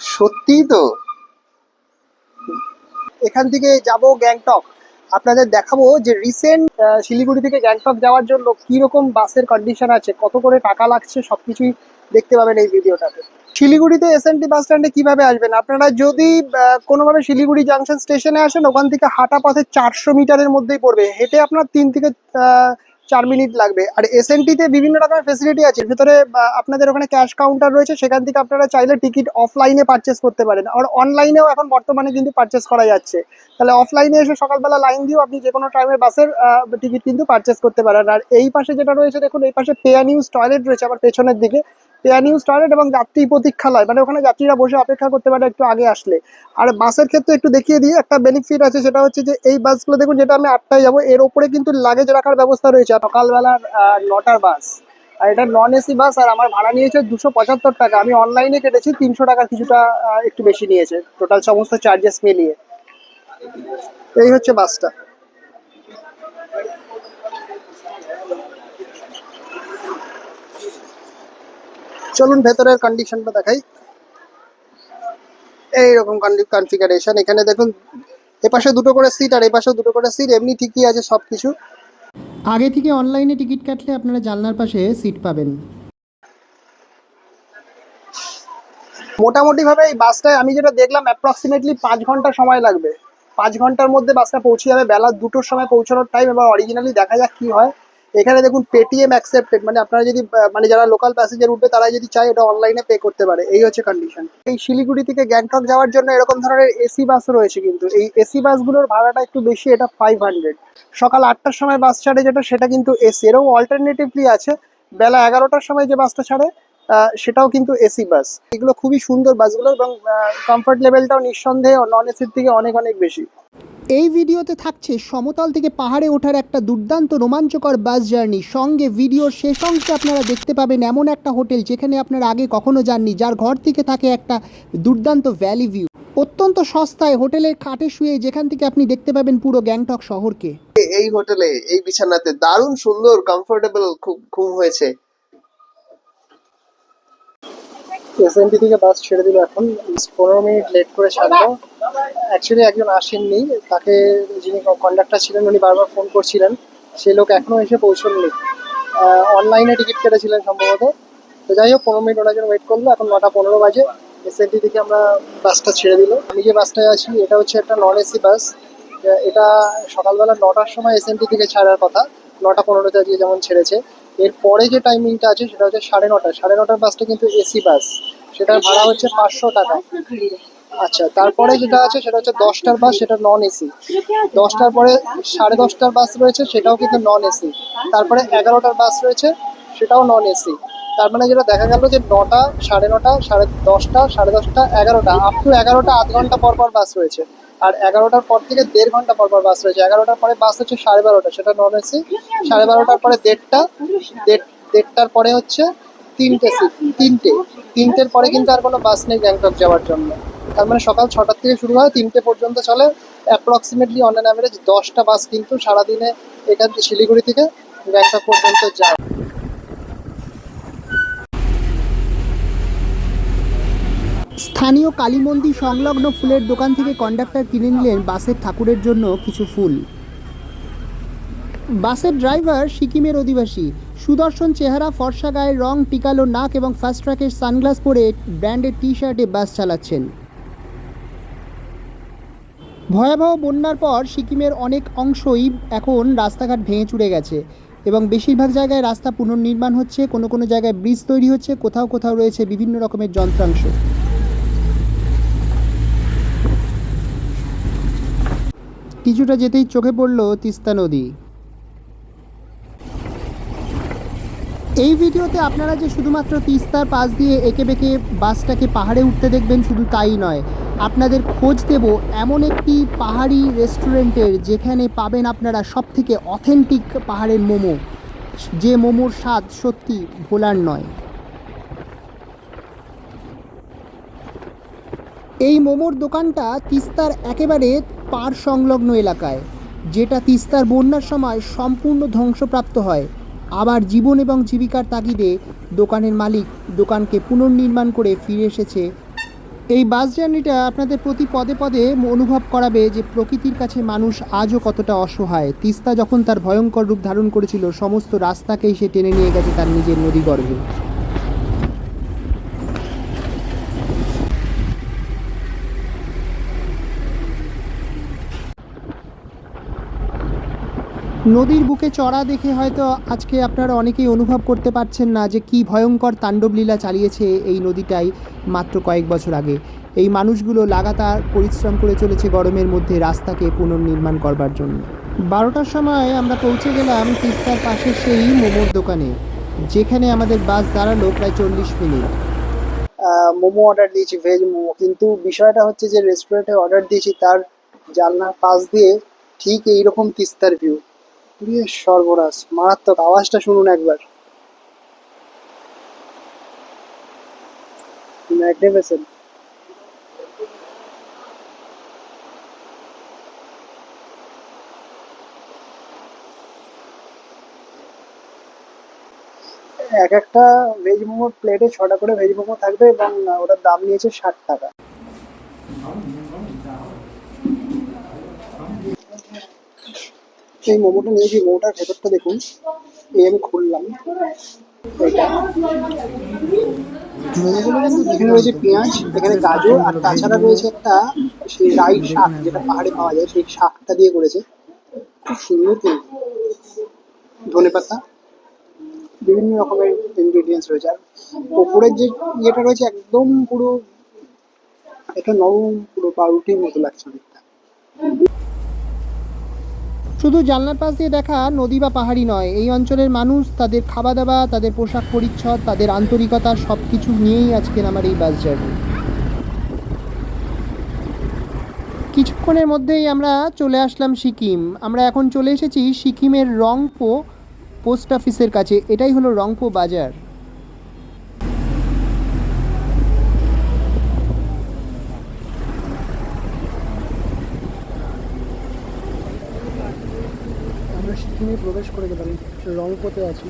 সত্যিই তো। এখান থেকে যাব গ্যাংটক। আপনাদের দেখাবো যে রিসেন্ট শিলিগুড়ি থেকে গ্যাংটক যাওয়ার জন্য কি রকম বাসের কন্ডিশন আছে, কত করে টাকা লাগছে, সবকিছুই দেখতে পাবেন এই ভিডিওটাতে শিলিগুড়িতে এসএনটি বাস স্ট্যান্ডে কীভাবে আসবেন? আপনারা যদি কোনোভাবে শিলিগুড়ি জাংশন স্টেশনে আসেন, ওখান থেকে হাঁটা পথে চারশো মিটারের মধ্যেই পড়বে। হেঁটে আপনার তিন থেকে চার মিনিট লাগবে। আর এসএনটিতে বিভিন্ন রকমের ফেসিলিটি আছে। ভেতরে আপনাদের ওখানে ক্যাশ কাউন্টার রয়েছে। সেখান থেকে আপনারা চাইলে টিকিট অফলাইনে পারচেস করতে পারেন। আর অনলাইনেও এখন বর্তমানে কিন্তু পারচেস করা যাচ্ছে। তাহলে অফলাইনে এসে সকালবেলা লাইন দিয়েও আপনি যে কোনো টাইমের বাসের টিকিট কিন্তু পারচেস করতে পারেন। আর এই পাশে যেটা রয়েছে, দেখুন, এই পাশে পেয়ার নিউজ টয়লেট রয়েছে আবার পেছনের দিকে। নিউজ টয়লেট এবং যাত্রী প্রতীক্ষালয়। মানে ওখানে যাত্রীরা বসে অপেক্ষা করতে পারে, একটু আগে আসলে। আর বাসের ক্ষেত্রে একটু দেখিয়ে দিই, একটা বেনিফিট আছে, সেটা হচ্ছে যে এই বাসগুলো দেখুন, যেটা আমি আটটায় যাব, এর ওপরে কিন্তু লাগেজ রাখার ব্যবস্থা রয়েছে। সকালবেলার নটার বাস। আর এটা নন এসি বাস, আর আমার ভাড়া নিয়েছে দুশো পঁচাত্তর টাকা। আমি অনলাইনে কেটেছি, তিনশো টাকা কিছুটা একটু বেশি নিয়েছে। টোটাল সমস্ত চার্জেস মিলিয়ে। এই হচ্ছে বাসটা। চলুন ভেতরের কন্ডিশনটা দেখাই। এইরকম কনফিগারেশন এখানে দেখুন এপাশে দুটো করে সিট আর এপাশে দুটো করে সিট এমনি ঠিকই আছে সব কিছু আগে থেকে অনলাইনে টিকিট কাটলে আপনারা জানলার পাশে সিট পাবেন। মোটামুটি ভাবে এই বাসটায় আমি যেটা দেখলাম অ্যাপ্রক্সিমেটলি পাঁচ ঘণ্টা সময় লাগবে। পাঁচ ঘণ্টার মধ্যে বাসটা পৌঁছে যাবে। বেলা দুটোর সময় পৌঁছানোর টাইম এবার অরিজিনালি দেখা যাক কি হয়। এখানে দেখুন পেটিএম অ্যাকসেপ্টেড মানে আপনারা যদি মানে যারা লোকাল প্যাসেঞ্জার উঠবে তারা যদি চায় এটা অনলাইনে পে করতে পারে। এই হচ্ছে কন্ডিশন এই শিলিগুড়ি থেকে গ্যাংটক যাওয়ার জন্য এরকম ধরনের এসি বাস রয়েছে কিন্তু। এই এসি বাসগুলোর ভাড়াটা একটু বেশি, এটা ফাইভ হান্ড্রেড সকাল আটটার সময় বাস ছাড়ে যেটা, সেটা কিন্তু এসি এরকম অল্টারনেটিভলি আছে, বেলা এগারোটার সময় যে বাসটা ছাড়ে সেটাও কিন্তু এসি বাস। এগুলো খুবই সুন্দর বাসগুলো এবং কমফর্ট লেভেলটাও নিঃসন্দেহে নন এসির থেকে অনেক অনেক বেশি। এই ভিডিওতে থাকছে সমতল থেকে পাহাড়ে ওঠার একটা দুর্দান্ত রোমাঞ্চকর বাস জার্নি। সঙ্গে ভিডিওর শেষ অংশে আপনারা দেখতে পাবেন এমন একটা হোটেল যেখানে আপনারা আগে কখনো যাননি যার ঘর থেকে থাকে একটা দুর্দান্ত ভ্যালি ভিউ অত্যন্ত সস্তায় হোটেলের খাটে শুয়ে যেখান থেকে আপনি দেখতে পাবেন পুরো গ্যাংটক শহরকে। এই হোটেলে এই বিছানাতে দারুণ সুন্দর কমফোর্টেবল খুব ঘুম হয়েছে। এসএনটি থেকে বাস ছেড়ে দিল এখন। পনেরো মিনিট লেট করে ছাড়লো। অ্যাকচুয়ালি একজন আসেননি। তাকে যিনি কন্ডাক্টর ছিলেন, উনি বারবার ফোন করছিলেন। সেই লোক এখনও এসে পৌঁছননি। অনলাইনে টিকিট কেটেছিলেন সম্ভবত। তো যাই হোক, পনেরো মিনিট ওনার জন্য ওয়েট করল। এখন নটা পনেরো বাজে। এসএনটি থেকে আমরা বাসটা ছেড়ে দিল। আমি যে বাসটায় আছি, এটা হচ্ছে একটা নন এসি বাস এটা সকালবেলা নটার সময় এসএনটি থেকে ছাড়ার কথা। নটা পনেরোতে আজকে যেমন ছেড়েছে। এর পরে যে টাইমিংটা আছে সেটা হচ্ছে সাড়ে নটা। সাড়ে নটার বাসটা কিন্তু এসি বাস সেটার ভাড়া হচ্ছে পাঁচশো টাকা। আচ্ছা তারপরে যেটা আছে সেটা হচ্ছে দশটার বাস সেটা নন এসি দশটার পরে সাড়ে দশটার বাস রয়েছে, সেটাও কিন্তু নন এসি তারপরে এগারোটার বাস রয়েছে, সেটাও নন এসি তার মানে যেটা দেখা গেল যে নটা, সাড়ে নটা, সাড়ে দশটা সাড়ে দশটা, এগারোটা আপ টু এগারোটা, আধ ঘণ্টা পর পর বাস রয়েছে। আর এগারোটার পর থেকে দেড় ঘণ্টা পর পর বাস রয়েছে। এগারোটার পরে বাস হচ্ছে সাড়ে বারোটা, সেটা নন এসি সাড়ে বারোটার পরে দেড়টা, দেড়, দেড়টার পরে হচ্ছে তিনটে সিট তিনটে। তিনটের পরে কিন্তু আর কোনো বাস নেই গ্যাংটক যাওয়ার জন্য। তার মানে সকাল ছটার থেকে শুরু হয়, তিনটে পর্যন্ত চলে। অ্যাপ্রক্সিমেটলি অন অ্যান অ্যাভারেজ দশটা বাস কিন্তু সারাদিনে এখান থেকে শিলিগুড়ি থেকে গ্যাংটক পর্যন্ত যায়। স্থানীয় কালী মন্দির সংলগ্ন ফুলের দোকান থেকে কন্ডাক্টর কিনে নিলেন বাসের ঠাকুরের জন্য কিছু ফুল। বাসের ড্রাইভার সিকিমের অধিবাসী। সুদর্শন চেহারা, ফর্সা গায়ের রং টিকালো নাক এবং ফার্স্ট ট্র্যাকের সানগ্লাস পরে ব্র্যান্ডের টি শার্টে বাস চালাচ্ছেন। ভয়াবহ বন্যার পর সিকিমের অনেক অংশই এখন রাস্তাঘাট ভেঙে চুড়ে গেছে এবং বেশিরভাগ জায়গায় রাস্তা পুনর্নির্মাণ হচ্ছে, কোনো কোনো জায়গায় ব্রিজ তৈরি হচ্ছে, কোথাও কোথাও রয়েছে বিভিন্ন রকমের যন্ত্রাংশ। কিছুটা যেতেই চোখে পড়ল তিস্তা নদী। এই ভিডিওতে আপনারা যে শুধুমাত্র তিস্তার পাশ দিয়ে এঁকে বেঁকে বাসটাকে পাহাড়ে উঠতে দেখবেন শুধু তাই নয়, আপনাদের খোঁজ দেব এমন একটি পাহাড়ি রেস্টুরেন্টের যেখানে পাবেন আপনারা সব থেকে অথেন্টিক পাহাড়ের মোমো। যে মোমোর স্বাদ সত্যি ভোলার নয়। এই মোমোর দোকানটা তিস্তার একেবারে পার সংলগ্ন এলাকায়, যেটা তিস্তার বন্যার সময় সম্পূর্ণ ধ্বংসপ্রাপ্ত হয়। আবার জীবন এবং জীবিকার তাগিদে দোকানের মালিক দোকানকে পুনর্নির্মাণ করে ফিরে এসেছে। এই বাস জার্নিটা আপনাদের প্রতি পদে পদে অনুভব করাবে যে প্রকৃতির কাছে মানুষ আজও কতটা অসহায়। তিস্তা যখন তার ভয়ঙ্কর রূপ ধারণ করেছিল, সমস্ত রাস্তাকেই সে টেনে নিয়ে গেছে তার নিজের নদী গর্ভে। নদীর বুকে চড়া দেখে হয়তো আজকে আপনারা অনেকেই অনুভব করতে পারছেন না যে কি ভয়ঙ্কর তাণ্ডবলীলা চালিয়েছে এই নদীটাই মাত্র কয়েক বছর আগে। এই মানুষগুলো লাগাতার পরিশ্রম করে চলেছে গরমের মধ্যে রাস্তাকে পুনর্নির্মাণ করবার জন্য। বারোটার সময় আমরা পৌঁছে গেলাম তিস্তার পাশে সেই মোমোর দোকানে, যেখানে আমাদের বাস দাঁড়াল প্রায় চল্লিশ মিনিট। মোমো অর্ডার দিয়েছি, ভেজ মোমো। কিন্তু বিষয়টা হচ্ছে যে রেস্টুরেন্টে অর্ডার দিয়েছি, তার জানলার পাশ দিয়ে ঠিক এইরকম তিস্তার ভিউ পুরিয়ে সর্বনাশ, মারাত্মক আওয়াজটা শুনুন একবার। ম্যাগনিফিসেন্ট এক একটা ভেজ মোমোর প্লেটে ছটা করে ভেজ মোমো থাকবে এবং ওটার দাম নিয়েছে ষাট টাকা। এই মোমোটা নিয়েছি, মোমোটার ভেতরটা দেখুন। এই আমি খুললাম। এখানে রয়েছে পেঁয়াজ, এখানে গাজর, আর তাছাড়া রয়েছে একটা সেই রাই শাক, যেটা পাহাড়ে পাওয়া যায়, সেই শাকটা দিয়ে করেছে। খুব সুন্দর কিন্তু। ধনে পাতা, বিভিন্ন রকমের ইনগ্রেডিয়েন্টস রয়েছে। আর ওপরের যে ইয়েটা রয়েছে, একদম পুরো একটা নরম পুরো পাউরুটির মতো লাগছে অনেকটা। শুধু জানলার পাশ দিয়ে দেখা নদী বা পাহাড়ি নয়, এই অঞ্চলের মানুষ তাদের খাওয়া দাওয়া তাদের পোশাক পরিচ্ছদ, তাদের আন্তরিকতা সব কিছু নিয়েই আজকের আমার এই বাস জার্নি কিছুক্ষণের মধ্যেই আমরা চলে আসলাম সিকিম। আমরা এখন চলে এসেছি সিকিমের রংপো পোস্ট অফিসের কাছে। এটাই হলো রংপো বাজার। সিকিমে প্রবেশ করে গেলাম রংপোতে আছি।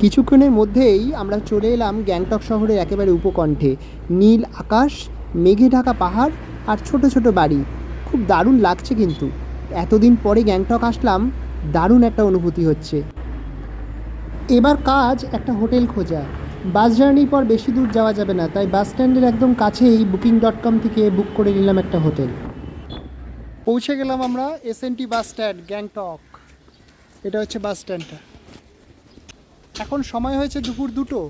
কিছুক্ষণের মধ্যেই আমরা চলে এলাম গ্যাংটক শহরের একেবারে উপকণ্ঠে। নীল আকাশ, মেঘে ঢাকা পাহাড় আর ছোট ছোট বাড়ি। খুব দারুণ লাগছে কিন্তু। এতদিন পরে গ্যাংটক আসলাম, দারুণ একটা অনুভূতি হচ্ছে। এবার কাজ একটা হোটেল খোঁজা। বাস জার্নির পর বেশি দূর যাওয়া যাবে না, তাই বাস স্ট্যান্ডের একদম কাছেই বুকিং ডট কম থেকে বুক করে নিলাম একটা হোটেল। পৌঁছে গেলাম আমরা এসএনটি বাস স্ট্যান্ড গ্যাংটক এটা হচ্ছে বাস স্ট্যান্ডটা এখন সময় হয়েছে দুপুর দুটো।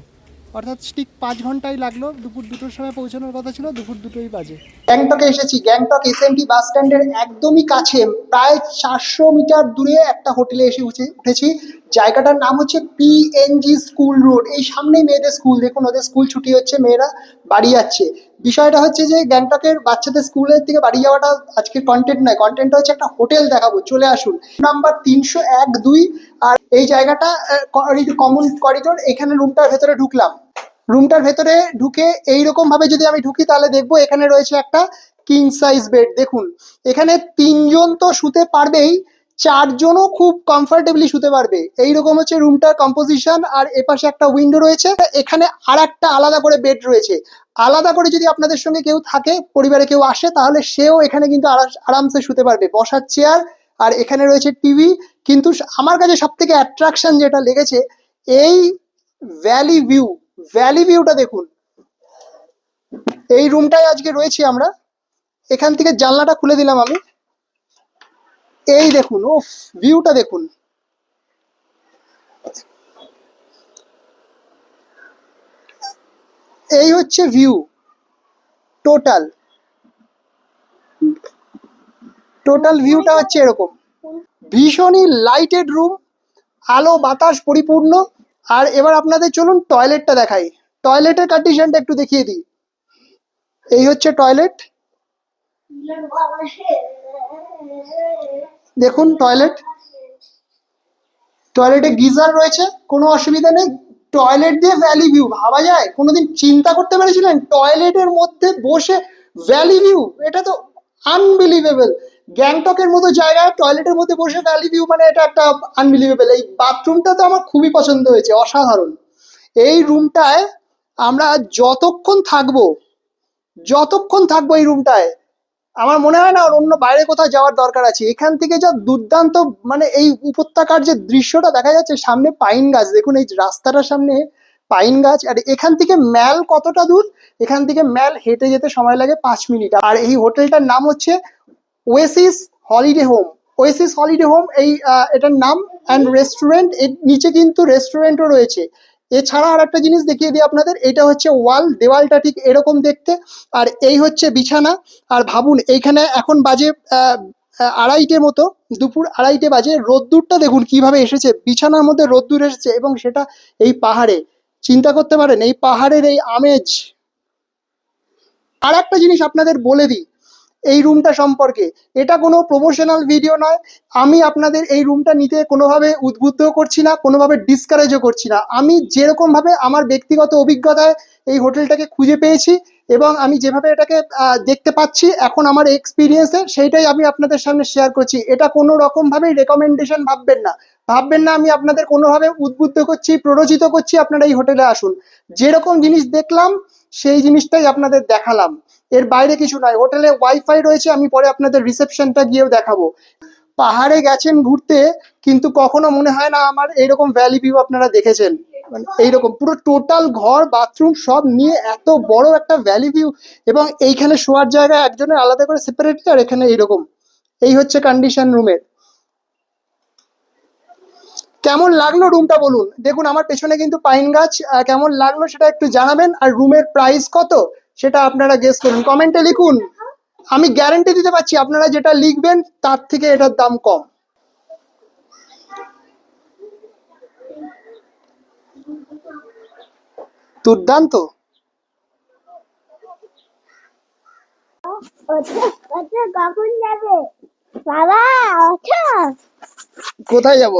অর্থাৎ ঠিক পাঁচ ঘন্টাই লাগল। দুপুর দুটোর সময় পৌঁছানোর কথা ছিল, দুপুর দুটোই বাজে। গ্যাংটকে এসেছি। গ্যাংটক এস এসএমটি বাস স্ট্যান্ডের একদমই কাছে, প্রায় চারশো মিটার দূরে একটা হোটেলে এসে উঠে, উঠেছি। জায়গাটার নাম হচ্ছে পিএনজি স্কুল রোড এই সামনেই মেয়েদের স্কুল দেখুন ওদের স্কুল ছুটি হচ্ছে, মেয়েরা বাড়ি যাচ্ছে। বিষয়টা হচ্ছে যে গ্যাংটকের বাচ্চাদের স্কুলের থেকে বাড়ি যাওয়াটা আজকে কন্টেন্ট নয়। কন্টেন্টটা হচ্ছে একটা হোটেল দেখাবো, চলে আসুন। নাম্বার তিনশো এক দুই, আর এই জায়গাটা কমন করিডোর এখানে রুমটার ভেতরে ঢুকলাম। রুমটার ভেতরে ঢুকে এইরকম ভাবে যদি আমি ঢুকি, তাহলে দেখব এখানে রয়েছে একটা কিং সাইজ বেড দেখুন, এখানে তিনজন তো শুতে পারবেই চারজনও খুব কমফোর্টেবলি শুতে পারবে। এইরকম হচ্ছে রুমটার কম্পোজিশন আর এপাশে একটা উইন্ডো রয়েছে। এখানে আর একটা আলাদা করে বেড রয়েছে। আলাদা করে যদি আপনাদের সঙ্গে কেউ থাকে, পরিবারে কেউ আসে, তাহলে সেও এখানে কিন্তু আরা- আরামসে শুতে পারবে। বসার চেয়ার আর এখানে রয়েছে টিভি কিন্তু আমার কাছে সব থেকে অ্যাট্রাকশন যেটা লেগেছে, এই ভ্যালি ভিউ ভ্যালি ভিউটা দেখুন। এই রুমটায় আজকে রয়েছি আমরা। এখান থেকে জানলাটা খুলে দিলাম আমি। এই দেখুন ও ভিউটা দেখুন। এই হচ্ছে ভিউ টোটাল টোটাল ভিউটা হচ্ছে এরকম। ভীষণই লাইটেড রুম আলো, বাতাস পরিপূর্ণ। আর এবার আপনাদের চলুন টয়লেটটা দেখাই। টয়লেটের কন্ডিশনটা একটু দেখিয়ে দিই। এই হচ্ছে টয়লেট দেখুন টয়লেট টয়লেটে গিজার রয়েছে, কোনো অসুবিধা নেই। টয়লেট দিয়ে ভ্যালি ভিউ ভাবা যায়? কোনোদিন চিন্তা করতে পেরেছিলেন? টয়লেটের মধ্যে বসে ভ্যালি ভিউ এটা তো আনবিলিভেবল গ্যাংটকের মতো জায়গায় টয়লেটের মধ্যে বসে ভ্যালি ভিউ মানে এটা একটা আনবিলিভেবল এই বাথরুমটা তো আমার খুবই পছন্দ হয়েছে, অসাধারণ। এই রুমটায় আমরা যতক্ষণ থাকব যতক্ষণ থাকব এই রুমটায় আমার মনে হয় না আর অন্য বাইরে কোথাও যাওয়ার দরকার আছে। এখান থেকে যা দুর্দান্ত মানে এই উপত্যকার যে দৃশ্যটা দেখা যাচ্ছে, সামনে পাইন গাছ। দেখুন এই রাস্তাটার সামনে পাইন গাছ। আর এখান থেকে ম্যাল কতটা দূর? এখান থেকে ম্যাল হেঁটে যেতে সময় লাগে পাঁচ মিনিট। আর এই হোটেলটার নাম হচ্ছে Oasis Holiday Home Oasis Holiday Home এই এটার নাম অ্যান্ড রেস্টুরেন্টের নিচে কিন্তু রেস্টুরেন্টও রয়েছে। এছাড়া আর একটা জিনিস দেখিয়ে দিই আপনাদের, এটা হচ্ছে ওয়াল, দেওয়ালটা ঠিক এরকম দেখতে, আর এই হচ্ছে বিছানা, আর ভাবুন এইখানে এখন বাজে আড়াইটে মতো, দুপুর আড়াইটে বাজে, রোদ্দুরটা দেখুন কীভাবে এসেছে, বিছানার মধ্যে রোদ্দুর এসেছে এবং সেটা এই পাহাড়ে, চিন্তা করতে পারেন, এই পাহাড়ের এই আমেজ। আর একটা জিনিস আপনাদের বলে দিই এই রুমটা সম্পর্কে। এটা কোনো প্রমোশনাল ভিডিও নয়। আমি আপনাদের এই রুমটা নিতে কোনোভাবে উদ্বুদ্ধ করছি না, কোনোভাবে ডিসকারেজও করছি না। আমি যেরকমভাবে আমার ব্যক্তিগত অভিজ্ঞতায় এই হোটেলটাকে খুঁজে পেয়েছি এবং আমি যেভাবে এটাকে দেখতে পাচ্ছি, এখন আমার এক্সপিরিয়েন্সে সেইটাই আমি আপনাদের সামনে শেয়ার করছি। এটা কোনো রকমভাবেই রেকমেন্ডেশন ভাববেন না। ভাববেন না, আমি আপনাদের কোনোভাবে উদ্বুদ্ধ করছি, প্ররোচিত করছি, আপনারা এই হোটেলে আসুন। যেরকম জিনিস দেখলাম, সেই জিনিসটাই আপনাদের দেখালাম। এর বাইরে কিছু নয় হোটেলে ওয়াইফাই রয়েছে, আমি পরে আপনাদের রিসেপশনটা গিয়েও দেখাবো। পাহাড়ে গেছেন ঘুরতে, কিন্তু কখনো মনে হয় না আমার এইরকম ভ্যালি ভিউ আপনারা দেখেছেন। মানে এইরকম পুরো টোটাল ঘর বাথরুম সব নিয়ে এত বড় একটা ভ্যালি ভিউ এবং এইখানে শোয়ার জায়গা একজনের আলাদা করে সেপারেটলি আর এখানে এইরকম। এই হচ্ছে কন্ডিশন রুমের। কেমন লাগল রুমটা বলুন? দেখুন, আমার পেছনে কিন্তু পাইন গাছ কেমন লাগল সেটা একটু জানাবেন। আর রুমের প্রাইস কত? সেটা আপনারা গেস করুন। কমেন্টে লিখুন। আমি গ্যারান্টি দিতে পারছি, আপনারা যেটা লিখবেন, তার থেকে এটার দাম কম। দুর্দান্ত। কোথায় যাব?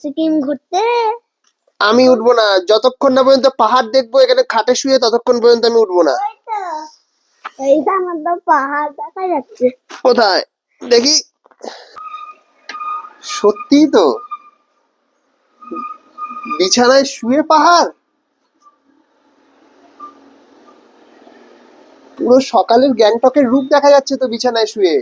সিকিম ঘুরতে। আমি উঠবো না। যতক্ষণ না পর্যন্ত পাহাড় দেখব এখানে খাটে শুয়ে ততক্ষণ পর্যন্ত আমি উঠবো না। পাহাড় দেখা যাচ্ছে। কোথায়? দেখি। সত্যি তো। বিছানায় শুয়ে পাহাড়? পুরো সকালের গ্যাংটকের রূপ দেখা যাচ্ছে তো বিছানায় শুয়ে।